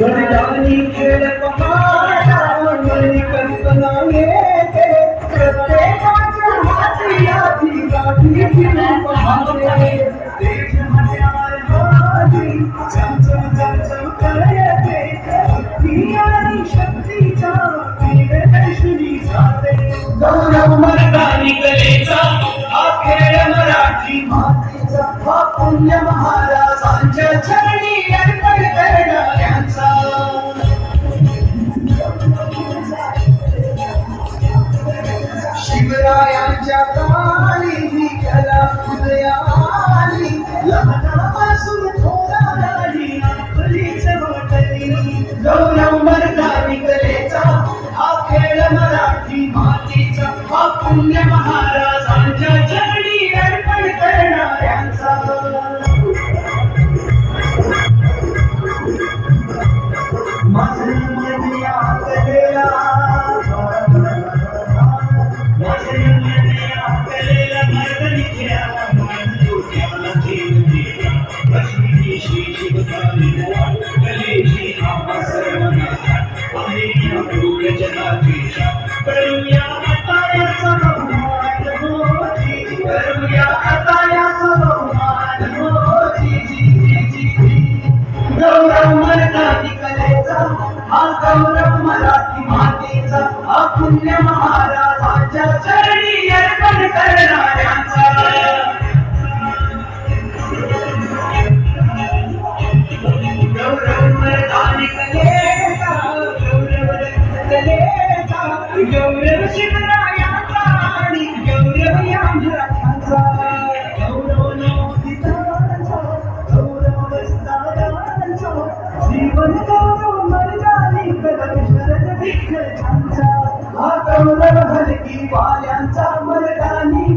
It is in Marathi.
मर्दानी खेळ पहाडा कल्पना येते प्रत्येकाच्या हाती गाठी फिरून देश चमचम चमचम करते आणि शक्तीचा जाते गौरव कलेचा हा खेळ मराठी मातीचा हा पुण्य महाराजांच्या चरणी अर्पण शिवरायांच्या काळी ही कला उदयाली लहानापासून थोराली आपलीच वाटली गौरव मर्दानी कलेचा हा खेळ मराठी मातीचा हा पुण्य महाराजांच्या चरणी अर्पण करणार गौरव मराठी मातेचा हा पुण्य महाराजांच्या चरणी अर्पण करणाऱ्यांचा. गौरव मराठी कलेचा गौरव कलेचा गौरव आणि गौरव या मराठ्यांचा गौरव गौरव जीवन हा गौरव हलकी वाल्यांचा मर्दानी